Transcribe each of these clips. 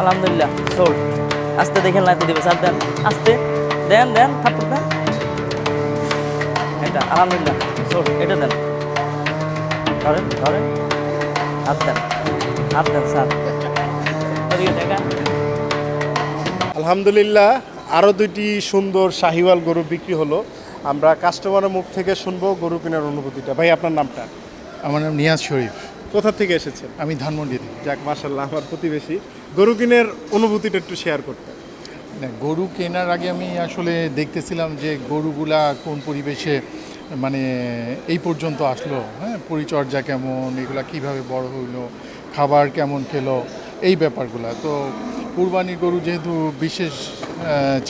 আলহামদুলিল্লাহ। সোল্ড আস্তে দেখেন লাইতে দিবে স্যার দেন। আস্তে। দেন দেন থাপ্পড় দেন। এটা আলহামদুলিল্লাহ। সোল্ড এটা দেন। ধরেন ধরেন। হাত দেন। হাত দেন স্যার। আলহামদুলিল্লাহ আরও দুইটি সুন্দর শাহিওয়াল গরু বিক্রি হলো। আমরা কাস্টমারের মুখ থেকে শুনব গরু কেনার অনুভূতিটা। ভাই আপনার নামটা? আমার নাম নিয়াজ শরীফ। কোথা থেকে এসেছেন? আমি ধানমন্ডি থেকে। যাক মাসাল্লাহ আমার প্রতিবেশী। গরু কিনের অনুভূতিটা একটু শেয়ার করতে। না, গরু কেনার আগে আমি আসলে দেখতেছিলাম যে গরুগুলা কোন পরিবেশে মানে এই পর্যন্ত আসলো হ্যাঁ? পরিচর্যা কেমন এগুলা কীভাবে বড় হইল খাবার কেমন খেলো এই ব্যাপারগুলা। তো কুরবানির গরু যেহেতু বিশেষ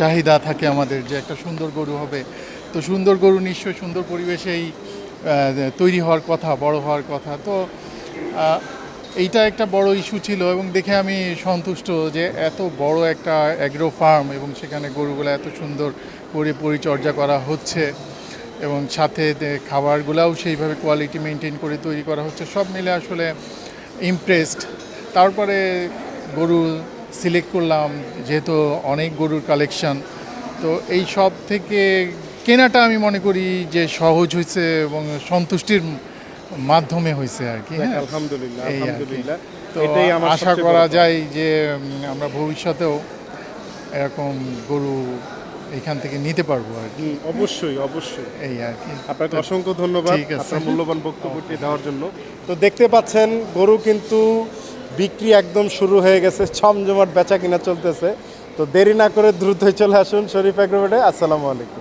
চাহিদা থাকে আমাদের যে একটা সুন্দর গরু হবে তো সুন্দর গরু নিশ্চয়ই সুন্দর পরিবেশেই তৈরি হওয়ার কথা বড় হওয়ার কথা। তো এইটা একটা বড় ইস্যু ছিল এবং দেখে আমি সন্তুষ্ট যে এত বড় একটা অ্যাগ্রো ফার্ম এবং সেখানে গরুগুলো এত সুন্দর করে পরিচর্যা করা হচ্ছে এবং সাথে খাবারগুলাও সেইভাবে কোয়ালিটি মেনটেন করে তৈরি করা হচ্ছে, সব মিলে আসলে ইমপ্রেসড তারপরে গরু সিলেক্ট করলাম, যেহেতু অনেক গরুর কালেকশন তো এই সব থেকে কেনাটা আমি মনে করি যে সহজ হয়েছে এবং সন্তুষ্টির মাধ্যমে হয়েছে আর কি হ্যাঁ? আলহামদুলিল্লাহ তো আশা করা যায় যে আমরা ভবিষ্যতেও এরকম গরু এখান থেকে নিতে পারব আর কি। অবশ্যই অবশ্যই। এই আর কি। আপনাকে অসংখ্য ধন্যবাদ। আপনার মূল্যবান বক্তব্যটি দেওয়ার জন্য। তো দেখতে পাচ্ছেন গরু কিন্তু বিক্রি একদম শুরু হয়ে গেছে ছমজমাট বেচা কিনা চলতেছে। তো দেরি না করে দ্রুতই চলে আসুন শরীফ এগ্রোভেটে আসসালামু আলাইকুম।